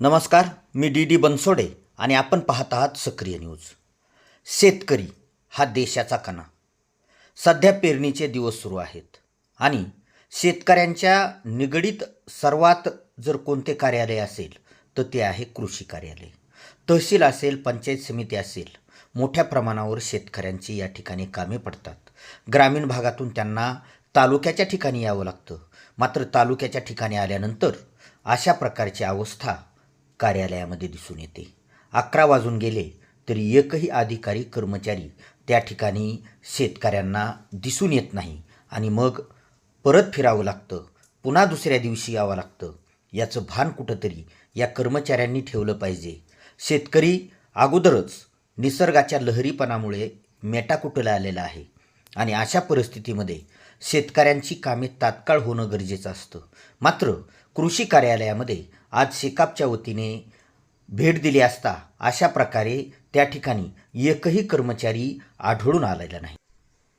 नमस्कार मी D D Bansode आणि आपण पाहत आहात सक्रिय न्यूज. शेतकरी हा देशाचा कणा. सध्या पेरणीचे दिवस सुरू आहेत आणि शेतकऱ्यांच्या निगडीत सर्वात जर कोणते कार्यालय असेल तर ते आहे कृषी कार्यालय. तहसील असेल पंचायत समिती असेल मोठ्या प्रमाणावर शेतकऱ्यांची या ठिकाणी कामे पडतात. ग्रामीण भागातून त्यांना तालुक्याच्या ठिकाणी यावं लागतं. मात्र तालुक्याच्या ठिकाणी आल्यानंतर अशा प्रकारची अवस्था कार्यालयामध्ये दिसून येते. अकरा वाजून गेले तरी एकही अधिकारी कर्मचारी त्या ठिकाणी शेतकऱ्यांना दिसून येत नाही आणि मग परत फिरावं लागतं. पुन्हा दुसऱ्या दिवशी यावं लागतं. याचं भान कुठंतरी या कर्मचाऱ्यांनी ठेवलं पाहिजे. शेतकरी अगोदरच निसर्गाच्या लहरीपणामुळे मेटाकुटला आलेला आहे आणि अशा परिस्थितीमध्ये शेतकऱ्यांची कामे तात्काळ होणं गरजेचं असतं. मात्र कृषी कार्यालयामध्ये आज शेकापच्या वतीने भेट दिली असता अशा प्रकारे त्या ठिकाणी एकही कर्मचारी आढळून आलेला नाही.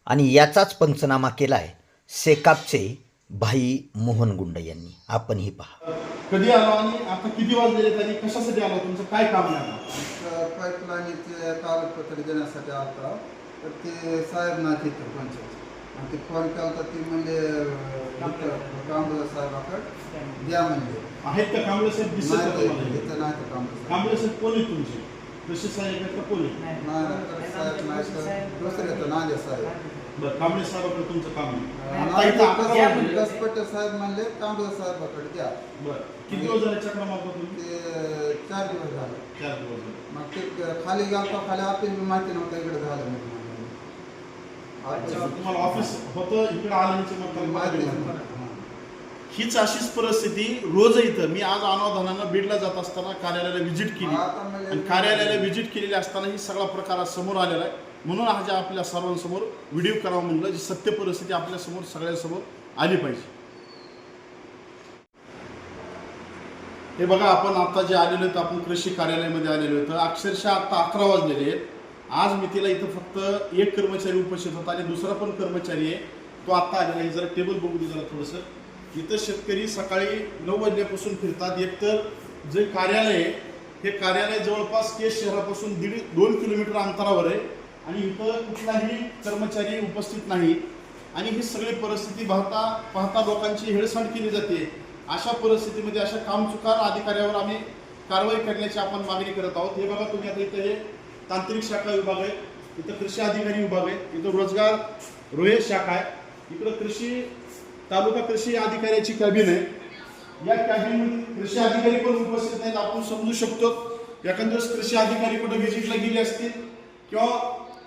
आणि याचाच पंचनामा केलाय शेकापचे भाई मोहन गुंड यांनी. आपणही पहा. कधी आलो आणि आता किती वाजलेले तरी कशासाठी आलो? तुमचं काय काम आहे आता? पाईपलाईनचे कागदपत्र देण्यासाठी आलता. तर ते साहेब नाही तिथं पंचायत. आणि ते फोन केला तर ते म्हणजे कांबळे साहेबाकडे द्या म्हणजे. आहेत का कांबळे साहेब? दिसत नाही नाही तर कांबळे साहेब? कांबळे साहेब कोण आहेत तुमचे? तसे साहेब आहेत का कोण आहेत? नाही. नाही साहेब नाही तर दुसरे तर नांदे साहेब. बरं कांबळे साहेबाकडे तुमचं काम आहे. आता नाही इथं अकरा तर वाजले. कसपटे साहेब म्हणले कांबळे साहेबाकडे द्या. बरं किती दिवस झाले चक्र मारतो तुम्ही? ते चार दिवस झाले. चार दिवस झाले. मग ते खाली गेलता खाली बी माहिती नव्हतं इकडे झालं तुम्हाला ऑफिस होतं इकडे. हीच अशीच परिस्थिती रोज इथं. मी आज अनावधानानं बीडला जात असताना कार्यालयाला व्हिजिट केली. म्हणजे- आणि कार्यालयाला व्हिजिट केलेली असताना ही सगळा प्रकार समोर आलेला आहे. म्हणून आज आपल्या सर्वांसमोर व्हिडिओ करावा म्हणलं जी सत्य परिस्थिती आपल्यासमोर सगळ्यांसमोर आली पाहिजे. हे बघा आपण आता जे आलेलो आहेत आपण कृषी कार्यालयामध्ये आलेलो होतो अक्षरशः आता अकरा वाजलेले आहेत. आज मी तिला इथं फक्त एक कर्मचारी उपस्थित होता आणि दुसरा पण कर्मचारी आहे. तो आता आलेला आहे. जरा टेबल बघू दे जरा थोडंसं. इथं शेतकरी सकाळी नऊ वाजल्यापासून फिरतात. एकतर जे कार्यालय आहे हे कार्यालय जवळपास केस शहरापासून दीड दोन किलोमीटर अंतरावर आहे. आणि इथं कुठलाही कर्मचारी उपस्थित नाही. आणि ही सगळी परिस्थिती पाहता पाहता लोकांची हेळसांड केली जाते. अशा परिस्थितीमध्ये अशा कामचुकार अधिकाऱ्यावर आम्ही कारवाई करण्याची आपण मागणी करत आहोत. हे बघा तुम्ही आता इथं हे तांत्रिक शाखा विभाग आहे इथं कृषी अधिकारी विभाग आहे इथं रोजगार रोहे शाखा आहे इकडं कृषी तालुका कृषी अधिकाऱ्याची कॅबिन आहे. या कॅबिनमध्ये कृषी अधिकारी पण उपस्थित नाहीत आपण समजू शकतो. एखाद्या कृषी अधिकारी कुठं व्हिजिटला गेले असतील किंवा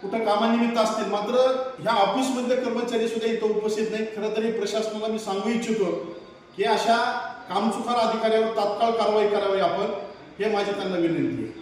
कुठं कामानिमित्त असतील मात्र ह्या ऑफिसमधले कर्मचारी सुद्धा इथं उपस्थित नाहीत. खरं तर हे प्रशासनाला मी सांगू इच्छितो की अशा कामचुकार अधिकाऱ्यावर तात्काळ कारवाई करावी आपण हे माझी त्यांना विनंती आहे.